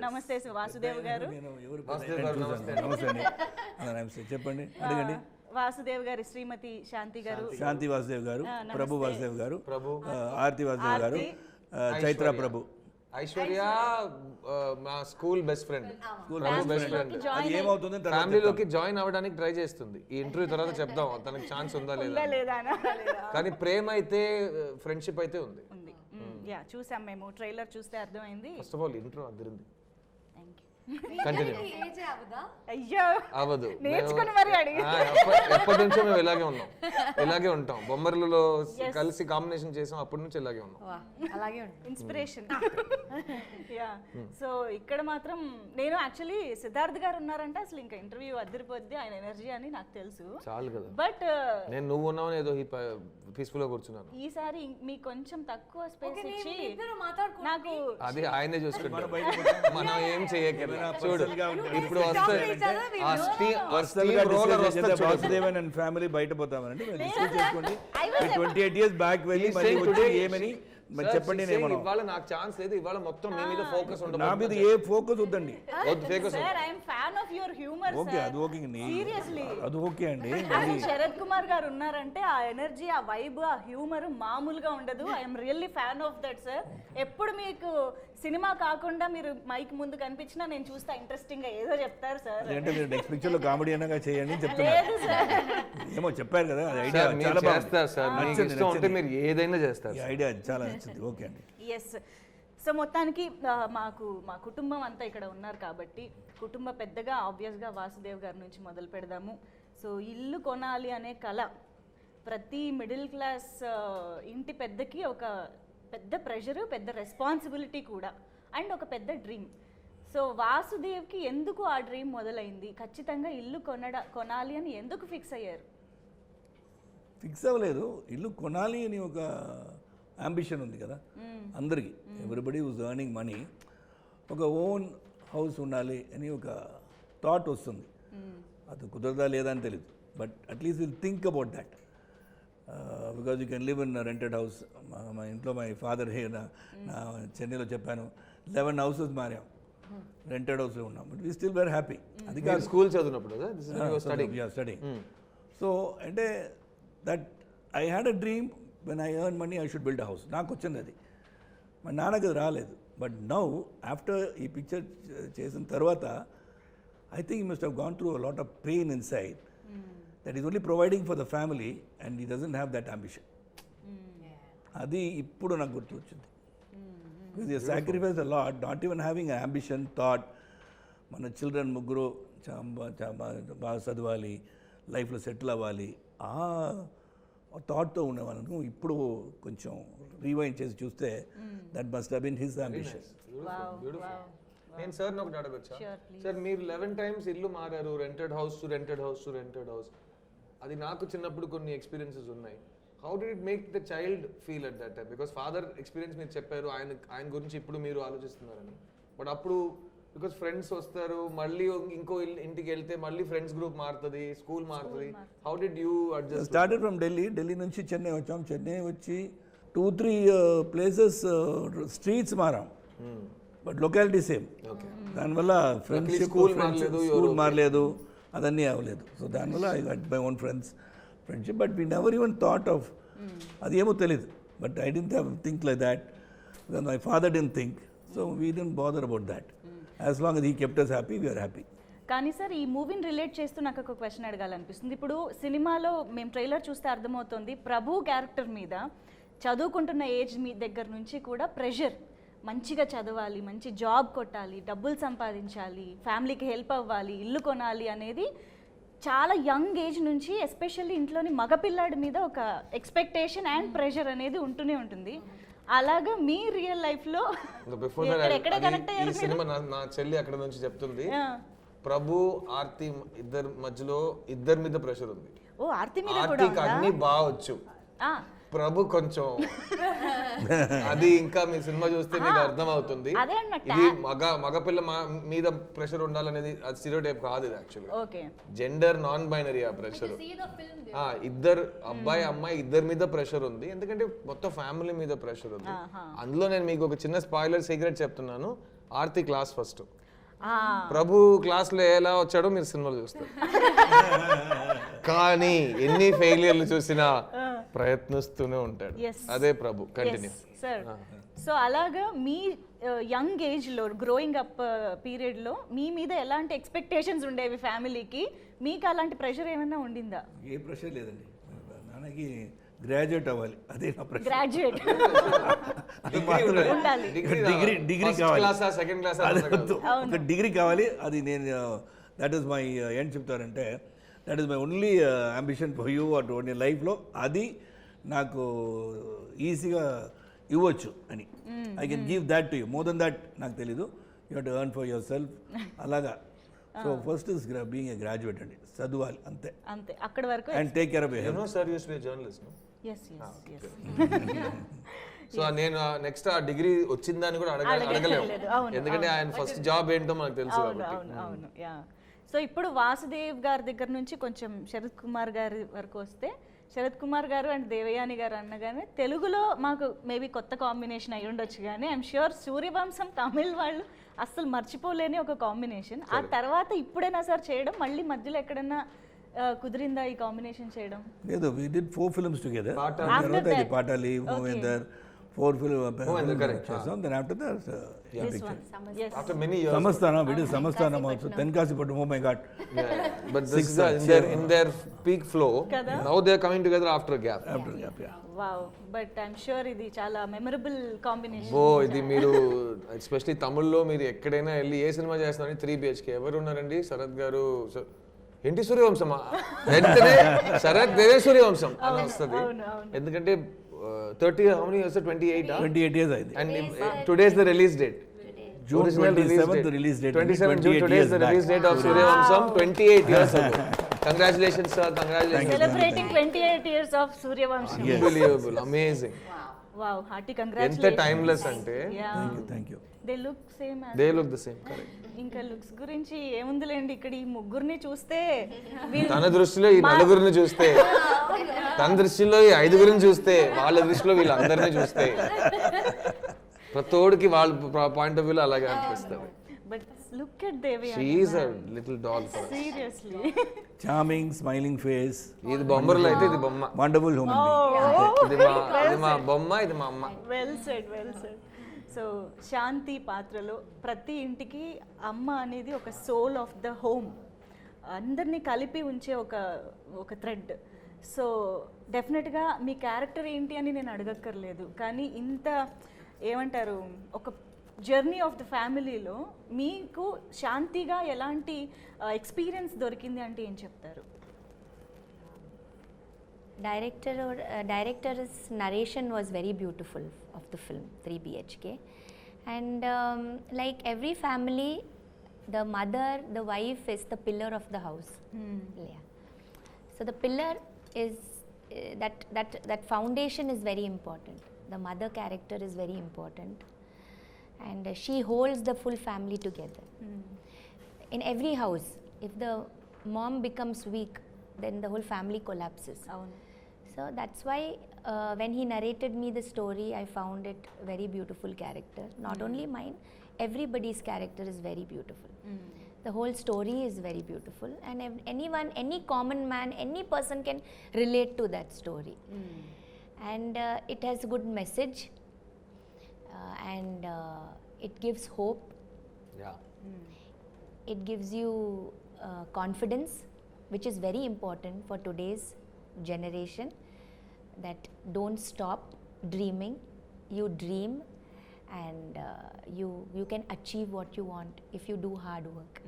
నమస్తే వాసుదేవ్ గారు. చెప్పండి అడగండి. వాసుదేవ్ గారి శ్రీమతి శాంతి గారు. శాంతి వాసుదేవ్ గారు. ప్రభు వాసుదేవ్ గారు ప్రభు. ఆర్తి వాసుదేవ్ గారు చైత్ర ప్రభు. ఐశ్వర్య మా school best friend. Prabhu best friend అది ఏమవుతుంది ఫ్యామిలీలోకి జాయిన్ అవ్వడానికి ట్రై చేస్తుంది. ఈ ఇంటర్వ్యూ తర్వాత చెప్దాం తనకి ఛాన్స్ ఉందా లేదా? కానీ ప్రేమ అయితే ఫ్రెండ్షిప్ అయితే ఉంది. యా చూసాం మేము. ట్రైలర్ చూస్తే అర్థమైంది. ఫస్ట్ ఆఫ్ ఆల్ ఇంట్రో అదిరింది. కంటిన్యూ ఏజ్ అవదా అయ్యో అవ్వదు. నేర్చుకుని మరి ఎప్పటి నుంచో మేము ఇలాగే ఉన్నాం. ఇలాగే ఉంటాం. బొమ్మర్లలో కలిసి కాంబినేషన్ చేసాం అప్పటి నుంచి ఇలాగే ఉన్నాం. వా, అలాగే ఉంటుంది. ఇన్స్పిరేషన్ యా సో ఇక్కడ మాత్రం నేను యాక్చువల్లీ సిద్ధార్థ్ గారు ఉన్నారంటే అసలు ఇంకా ఇంటర్వ్యూ అద్దరిపోద్ది ఆయన ఎనర్జీ అని నాకు తెలుసు. చాలు కదా. బట్ నేను నువ్వు ఉన్నావని ఏదో పీస్ఫుల్గా కూర్చున్నాను. ఈసారి మీకు కొంచెం తక్కువ స్పేస్ ఇచ్చి నాకు అది ఆయనే చూసుకుంటాడు. మనం ఏం చేయకరా చూడు. ఇప్పుడు వస్తే అండ్ ఫ్యామిలీ బయట పోతామనండి డిస్కస్ చేసుకోండి. ట్వంటీ ఎయిట్ ఇయర్స్ బ్యాక్ వెళ్ళి ఏమని? మరి చెప్పండి నేను ఇవాళ నాకు ఛాన్స్ లేదు. ఇవాళ మొత్తం మీ మీద ఫోకస్ నా ఉండదు మీద ఏ ఫోకస్ వద్దండి. వద్దు ఫోకస్ యువర్ హ్యూమర్ ఓకే అది ఓకే అండి. సీరియస్లీ అది ఓకే అండి. శరత్ కుమార్ గారు ఉన్నారంటే ఆ ఎనర్జీ ఆ వైబ్ ఆ హ్యూమర్ మామూలుగా ఉండదు. I'm really fan of that sir ఎప్పుడు మీకు సినిమా కాకుండా మీరు మైక్ ముందు కనిపించినా నేను చూస్తా ఇంట్రెస్టింగ్గా ఏదో చెప్తారు సార్ అంటే మీరు నెక్స్ట్ పిక్చర్లో కామెడీ అనగా చేయండి సార్ ఏమో చెప్పారు కదా అది ఐడియా సార్ మీరు చాలా బాగుంది. చేస్తారు సార్ మీకు ఇష్టం ఉంటే. మీరు ఏదైనా చేస్తారు ఐడియా చాలా నచ్చింది. ఓకే అండి. ఎస్ సో మొత్తానికి మాకు మా కుటుంబం అంతా ఇక్కడ ఉన్నారు కాబట్టి కుటుంబ పెద్దగా ఆబ్వియస్గా వాసుదేవ్ గారి నుంచి మొదలు పెడదాము. సో ఇల్లు కొనాలి అనే కళ ప్రతి మిడిల్ క్లాస్ ఇంటి పెద్దకి ఒక పెద్ద ప్రెషర్ పెద్ద రెస్పాన్సిబిలిటీ కూడా అండ్ ఒక పెద్ద డ్రీమ్ సో వాసుదేవ్కి ఎందుకు ఆ డ్రీమ్ మొదలైంది? ఖచ్చితంగా ఇల్లు కొనడ కొనాలి అని ఎందుకు ఫిక్స్ అయ్యారు? ఫిక్స్ అవ్వలేదు. ఇల్లు కొనాలి అని ఒక అంబిషన్ ఉంది కదా. అందరికీ. ఎవ్రీబడి వాజ్ ఎర్నింగ్ మనీ ఒక ఓన్ హౌస్ ఉండాలి అని ఒక థాట్ వస్తుంది. అది కుదరదా లేదా అని తెలియదు but at least will think about that because you can live in rented house మా ఇంట్లో మై ఫాదర్ హే నా నా చెన్నైలో చెప్పాను లెవెన్ హౌసెస్ మారాం. రెంటెడ్ హౌస్లో ఉన్నాం. But we still very happy అది కాదు. స్కూల్ చదివినప్పుడు స్టడీ స్టడీ సో అంటే that I had a dream when I earn money I should build house నాకు వచ్చింది అది. మా నాన్నకి అది రాలేదు. బట్ నౌ ఆఫ్టర్ ఈ పిక్చర్ చేసిన తర్వాత I think you must have gone through lot of pain inside that is only providing for the family and he doesn't have that ambition అది ఇప్పుడు నాకు గుర్తు వచ్చింది because sacrifice a lot not even having ambition thought మన children ముగ్గురు బాగా చదవాలి లైఫ్లో సెటిల్ అవ్వాలి. ఆ థాట్తో ఉండేవాళ్ళను ఇప్పుడు కొంచెం రీవైండ్ చేసి చూస్తే that must been his ambition నేను సార్ ఒకటి అడగచ్చా సార్ మీరు లెవెన్ టైమ్స్ ఇల్లు మారారు rented house to rented house to rented house అది నాకు చిన్నప్పుడు కొన్ని ఎక్స్పీరియన్సెస్ ఉన్నాయి. How did it make the child feel at that time because father experience మీరు చెప్పారు ఆయన ఆయన గురించి ఇప్పుడు మీరు ఆలోచిస్తున్నారని. బట్ అప్పుడు బికాస్ ఫ్రెండ్స్ వస్తారు మళ్ళీ ఇంకో ఇంటికి వెళ్తే మళ్ళీ ఫ్రెండ్స్ గ్రూప్ మారుతుంది స్కూల్ మారుతుంది. How did you adjust started from Delhi Delhi నుంచి చెన్నై వచ్చాం. చెన్నై వచ్చి టూ త్రీ ప్లేసెస్ స్ట్రీట్స్ మారాం. బట్ లొకాలిటీ సేమ్ దానివల్ల school మారలేదు, స్కూల్ మారలేదు అదన్నీ అవ్వలేదు. సో దానివల్ల I got my own friends friendship but we never even thought of అది ఏమో తెలియదు but I didn't have think like that my father didn't think so we didn't bother about that as long అది he kept us happy we are happy కానీ sir ఈ మూవీని relate చేస్తూ నాకు ఒక క్వశ్చన్ అడగాలనిపిస్తుంది. ఇప్పుడు సినిమాలో మేము ట్రైలర్ చూస్తే అర్థమవుతుంది ప్రభు క్యారెక్టర్ మీద చదువుకుంటున్న ఏజ్ మీ దగ్గర నుంచి కూడా ప్రెషర్ మంచిగా చదవాలి మంచి జాబ్ కొట్టాలి డబ్బులు సంపాదించాలి ఫ్యామిలీకి హెల్ప్ అవ్వాలి ఇల్లు కొనాలి అనేది చాలా యంగ్ ఏజ్ నుంచి ఎస్పెషల్లీ ఇంట్లోని మగపిల్లాడి మీద ఒక ఎక్స్పెక్టేషన్ అండ్ ప్రెషర్ అనేది ఉంటూనే ఉంటుంది. అలాగా మీ రియల్ లైఫ్లో బిఫోర్ ఎక్కడ కనెక్ట్ ఈ సినిమా నా- చెల్లి అక్కడ నుంచి చెప్తుంది. ప్రభు ఆర్తి ఇద్దరు మధ్యలో ఇద్దరి మీద ప్రెషర్ ఉంది. ఓ ఆర్తి మీద కూడా అన్ని బాగా వచ్చు ప్రభు కొంచెం అది ఇంకా మీ సినిమా చూస్తే మీకు అర్థం అవుతుంది ఇది మగ మగపిల్ల మా- మీద ప్రెషర్ ఉండాలనేది అది స్టీరియో టైప్ కాదు ఇది యాక్చువల్గా ఓకే. జెండర్ నాన్ బైనరీ ఆ ప్రెషర్ ఇద్దరు అబ్బాయి అమ్మాయి ఇద్దరి మీద ప్రెషర్ ఉంది. ఎందుకంటే మొత్తం ఫ్యామిలీ మీద ప్రెషర్ ఉంది. అందులో నేను మీకు ఒక చిన్న స్పాయిలర్ సీక్రెట్ చెప్తున్నాను. ఆర్తి క్లాస్ ఫస్ట్ ఆ, ప్రభు క్లాస్లో ఎలా వచ్చాడో మీరు సినిమాలో చూస్తారు. కానీ ఎన్ని ఫెయిలియర్లు చూసినా ప్రయత్నిస్తూనే ఉంటాడు. అదే ప్రభు కంటిన్యూ సార్ సో అలాగా మీ యంగ్ ఏజ్లో గ్రోయింగ్ అప్ పీరియడ్లో మీ మీద ఎలాంటి ఎక్స్పెక్టేషన్స్ ఉండేవి ఫ్యామిలీకి మీకు అలాంటి ప్రెషర్ ఏమైనా ఉండిందా? ఏ ప్రెషర్ లేదండి. నాన్నకి గ్రాడ్యుయేట్ అవ్వాలి. అదే నా ప్రెషర్ గ్రాడ్యుయేట్ ఉండాలి. డిగ్రీ డిగ్రీ కావాలి. క్లాసా సెకండ్ క్లాస్. ఒక డిగ్రీ కావాలి. అది నేను దట్ ఈస్ మై ఏం చెప్తారంటే that is my only ambition for you అటు నీ లైఫ్లో అది నాకు ఈజీగా ఇవ్వచ్చు అని. I can give that to you more than that నాకు తెలీదు. You have to earn for yourself అలాగా so first is being a graduate అండి. చదవాలి అంతే. అంతే. అక్కడి వరకు and take care of sir use be journalist so నేను నెక్స్ట్ ఆ డిగ్రీ వచ్చిందని కూడా అడగ అడగలేము. లేదు. అవును, ఎందుకంటే ఆయన ఫస్ట్ జాబ్ ఏంటో మనకు తెలుసు అవును కాబట్టి. అవును అవును యా సో ఇప్పుడు వాసుదేవ్ గారి దగ్గర నుంచి కొంచెం శరత్ కుమార్ గారి వరకు వస్తే శరత్ కుమార్ గారు అండ్ దేవయాని గారు అనగానే తెలుగులో మాకు మేబీ కొత్త కాంబినేషన్ అయి ఉండొచ్చు కానీ ఐఎమ్ ష్యూర్ సూర్యవంశం తమిళ్ వాళ్ళు అస్సలు మర్చిపోలేని ఒక కాంబినేషన్. ఆ తర్వాత ఇప్పుడైనా సార్ చేయడం? మళ్ళీ మధ్యలో ఎక్కడైనా కుదిరిందా ఈ కాంబినేషన్ చేయడం? లేదు we did four films together పాటాలి. పాటాలి మూవేందర్ ఫోర్ ఫిల్మ్స్థానం విడి సమస్థానం అవచ్చు Tenkasi in peak flow now they coming together after gap ఓ ఇది మీరు ఎస్పెషలీ తమిళ్ళో మీరు ఎక్కడైనా వెళ్ళి ఏ సినిమా చేస్తారని త్రీ బిహెచ్కే ఎవరు ఉన్నారండి శరత్ గారు ఏంటి సూర్యవంశం అలా ఎందుకంటే 30 how many years 28 28 years i think and today is the release date June 27th, the release date. 27th June, today is the release date of Surya Vamsam, 28 years ago. Congratulations sir. Congratulations. Celebrating twenty eight years of Suryavamsam unbelievable. Amazing. Wow hearty ఎంత congratulation timeless అంటే. Yeah thank you thank you they look same they look the same correct ఇంకా looks గురించి ఏముందిలేండి? ఇక్కడ ఈ ముగ్గురిని చూస్తే తన దృష్టిలో ఈ నలుగురిని చూస్తే. తన దృష్టిలో ఈ ఐదుగురిని చూస్తే వాళ్ళ దృష్టిలో వీళ్ళందరినీ చూస్తే. ప్రతోడికి వాళ్ళ పాయింట్ ఆఫ్ వ్యూలో అలాగే అనిపిస్తుంది. But look at Devi she's a little doll for seriously charming smiling face ఇది బొమ్మరులు అయితే ఇది బొమ్మ. వండర్ఫుల్ హ్యూమన్ ఇది మా ఇది మా బొమ్మ ఇది మా అమ్మ. Well said well said so Shanthi పాత్రలో ప్రతి ఇంటికి అమ్మ అనేది ఒక సోల్ ఆఫ్ ద హోమ్ అందరినీ కలిపి ఉంచే ఒక ఒక థ్రెడ్ సో డెఫినెట్గా మీ క్యారెక్టర్ ఏంటి అని నేను అడగక్కర్లేదు. కానీ ఇంత ఏమంటారు? ఒక జర్నీ ఆఫ్ ద ఫ్యామిలీలో మీకు శాంతిగా ఎలాంటి ఎక్స్పీరియన్స్ దొరికింది అంటే ఏం చెప్తారు director or uh, director's narration was very beautiful of the film 3 bhk and um, like every family the mother the wife is the pillar of the house yeah so the pillar is uh, that that that foundation is very important the mother character is very important and uh, she holds the full family together. Mm. In every house, if the mom becomes weak, then the whole family collapses. Oh. So that's why uh, when he narrated me the story, I found it very beautiful character. Not mm. only mine, everybody's character is very beautiful. Mm. The whole story is very beautiful, and anyone, any common man, any person can relate to that story. Hmm. And uh, it has good message and uh, it gives hope. Yeah it gives you uh, confidence which is very important for today's generation that don't stop dreaming. You dream and uh, you you can achieve what you want if you do hard work.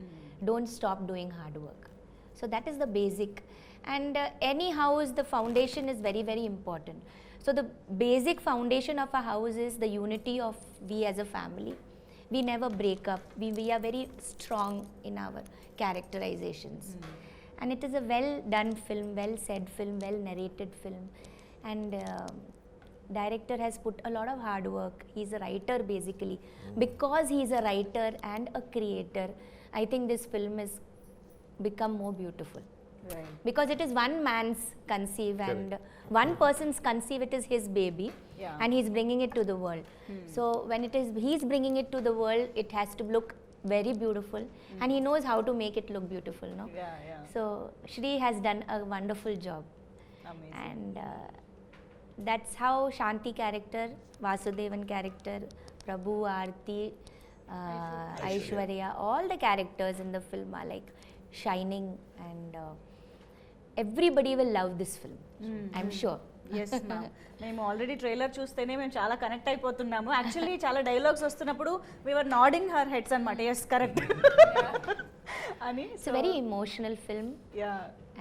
Don't stop doing hard work. So that is the basic. And uh, any house the foundation is very very important so the basic foundation of a house is the unity of we as a family. We never break up. We, we are very strong in our characterizations. And it is a well done film well said film well narrated film. And uh, director has put a lot of hard work. He's a writer basically. Because he's a writer and a creator i think this film has become more beautiful Right. because it is one man's conceive and one person's conceive it is his baby Yeah. and he's bringing it to the world so when it is he's bringing it to the world it has to look very beautiful and he knows how to make it look beautiful no Yeah, yeah. so shri has done a wonderful job Amazing. and uh, that's how shanti character vasudevan character prabhu aarti uh, aishwarya all the characters in the film are like shining and uh, everybody will love this film I'm sure yes మేము already trailer చూస్తేనే మేము చాలా connect అయిపోతున్నాము. Actually చాలా dialogues వస్తున్నప్పుడు we are nodding her heads అనమాట yes correct అని it's very emotional film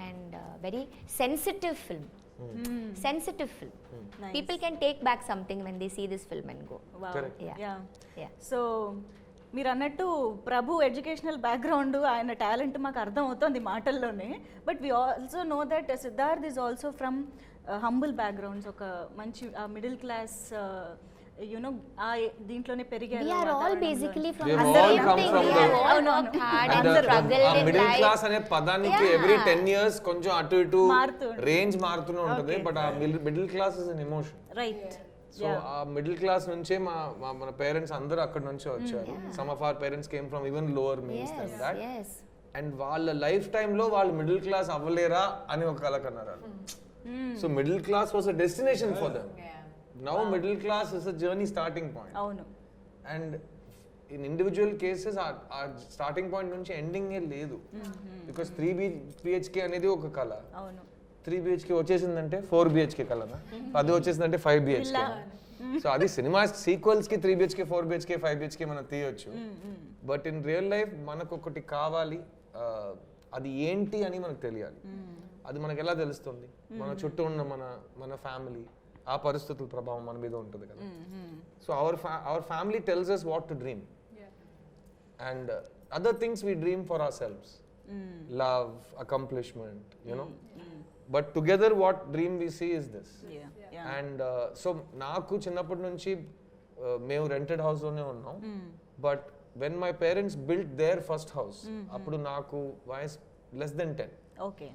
and very sensitive film sensitive film people can take back something when they see this film and go so మీరు అన్నట్టు Prabhu educational background ఆయన talent మాకు అర్థం అవుతుంది మాటల్లోనే but we also know that Siddharth is also from humble backgrounds ఒక మంచి middle class you know ఆ దీంట్లోనే పెరిగారు మిడిల్. క్లాస్ అనే పదానికి Yeah. ఎవ్రీ టెన్ ఇయర్స్ కొంచెం అటు ఇటు. రేంజ్ మారుతూనే ఉంటుంది Okay. బట్ ఆ middle class is emotion right so ఆ మిడిల్ క్లాస్ నుంచే మా మా- మన పేరెంట్స్ అందరూ అక్కడ నుంచే వచ్చారు. Some of our parents came from even lower means that. And వాళ్ళ లైఫ్ టైంలో వాళ్ళు మిడిల్ క్లాస్ అవ్వలేరా అని ఒక కళ కన్నారు so middle class was a destination for them now middle class is a journey starting point అవును. అండ్ ఇన్ ఇండివిజువల్ కేసెస్ ఆ స్టార్టింగ్ పాయింట్ నుంచి ఎండింగ్ ఏ లేదు. బికాస్ త్రీ బి బిహెచ్కే అనేది ఒక కళ. అవును. త్రీ బిహెచ్కే వచ్చేసిందంటే ఫోర్ బిహెచ్కే కలనా? అది వచ్చేసిందంటే ఫైవ్ బిహెచ్కే సో అది cinema సీక్వెల్స్కి three BHK four BHK five BHK మనం తీయొచ్చు. బట్ ఇన్ రియల్ లైఫ్ మనకు ఒకటి కావాలి అది ఏంటి అని మనకు తెలియాలి. అది మనకు ఎలా తెలుస్తుంది? మన చుట్టూ ఉన్న మన మన ఫ్యామిలీ ఆ పరిస్థితుల ప్రభావం మన మీద ఉంటుంది కదా. So our our family tells us what to dream and other things we dream for ourselves love accomplishment you know but together what dream we see is this. And so నాకు చిన్నప్పటి నుంచి uh, మేము rented హౌస్లోనే ఉన్నాం. But when my parents build their first house అప్పుడు నాకు వయస్ less than ten okay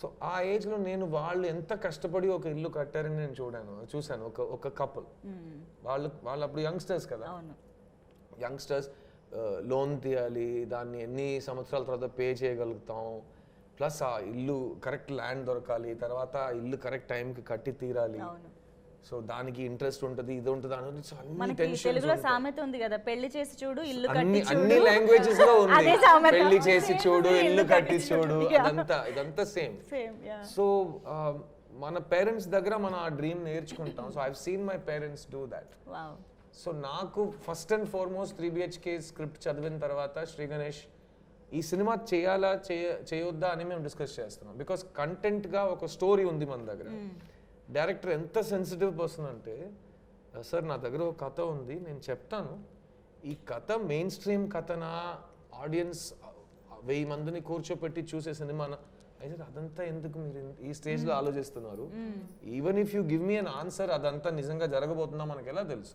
so ఆ ఏజ్లో నేను వాళ్ళు ఎంత కష్టపడి ఒక ఇల్లు కట్టారని నేను చూడాను చూశాను. ఒక ఒక కపుల్ వాళ్ళు వాళ్ళు అప్పుడు యంగ్స్టర్స్ కదా. అవును. యంగ్స్టర్స్ లోన్ తీయాలి దాన్ని ఎన్ని సంవత్సరాల తర్వాత పే చేయగలుగుతాం? ప్లస్ ఆ ఇల్లు కరెక్ట్ ల్యాండ్ దొరకాలి తర్వాత ఆ ఇల్లు కరెక్ట్ టైంకి కట్టి తీరాలి. సో దానికి ఇంట్రెస్ట్ ఉంటుంది ఇది ఉంటుంది అని అన్ని తెలుగులో సామెత ఉంది కదా పెళ్ళి చేసి చూడు ఇల్లు అన్ని కట్టి అన్ని చూడు లాంగ్వేజెస్లో ఉంది. పెళ్ళి చేసి చూడు ఇల్లు కట్టి చూడు. అదంతా ఇదంతా సేమ్ సో మన పేరెంట్స్ దగ్గర మనం ఆ డ్రీమ్ నేర్చుకుంటాం. So I seen my parents do that so నాకు first and foremost three BHK script చదివిన తర్వాత శ్రీ గణేష్ ఈ సినిమా చేయాలా చేయ చేయొద్దా అని మేము డిస్కస్ చేస్తున్నాం. బికాస్ కంటెంట్గా ఒక స్టోరీ ఉంది మన దగ్గర. డైరెక్టర్ ఎంత సెన్సిటివ్ పర్సన్ అంటే సార్ నా దగ్గర ఒక కథ ఉంది నేను చెప్తాను. ఈ కథ మెయిన్ స్ట్రీమ్ కథనా ఆడియన్స్ వెయ్యి మందిని కూర్చోపెట్టి చూసే సినిమానా అయితే అదంతా ఎందుకు మీరు ఈ స్టేజ్లో ఆలోచిస్తున్నారు? Even if you give me an answer అదంతా నిజంగా జరగబోతుందా మనకి ఎలా తెలుసు